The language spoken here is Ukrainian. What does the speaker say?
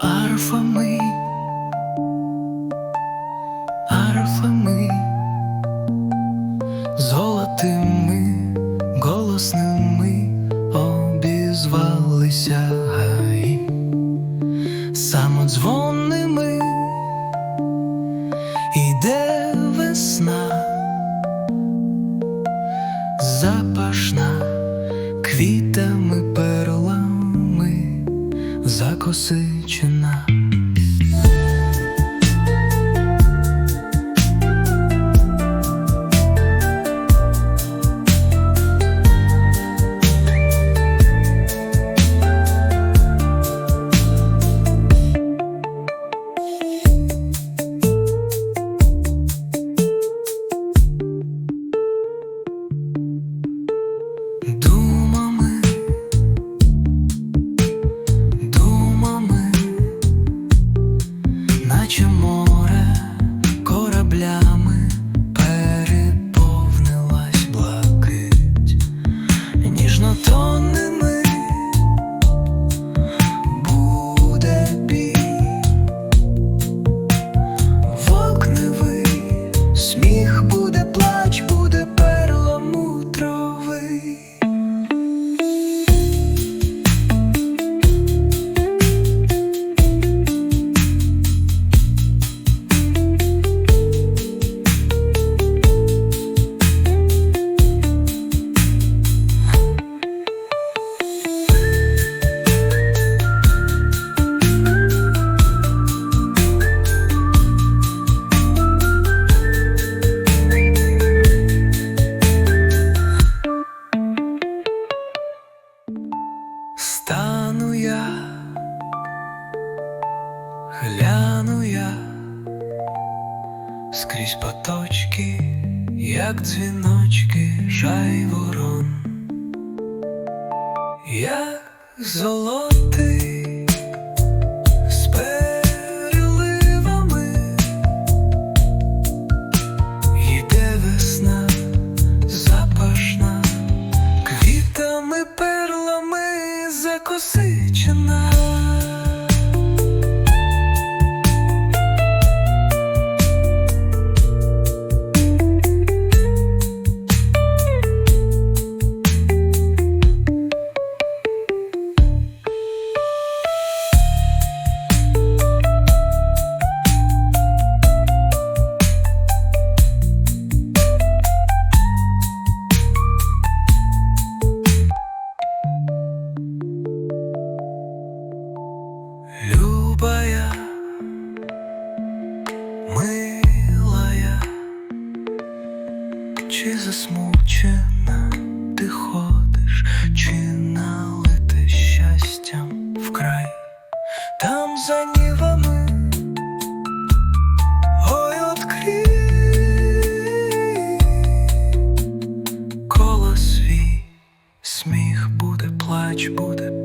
арфами, арфами, золотими, голосними обізвалися гаї, самодзвонними. Іде весна, запашна квітами закосичена. Буде плач, буде я, гляну я скрізь поточки, як дзвіночки, жай ворон, як золотий закосичена. чи засмучена ти ходиш, чи налити щастям вкрай, там за нівами ой открій коло свій сміх буде, плач буде.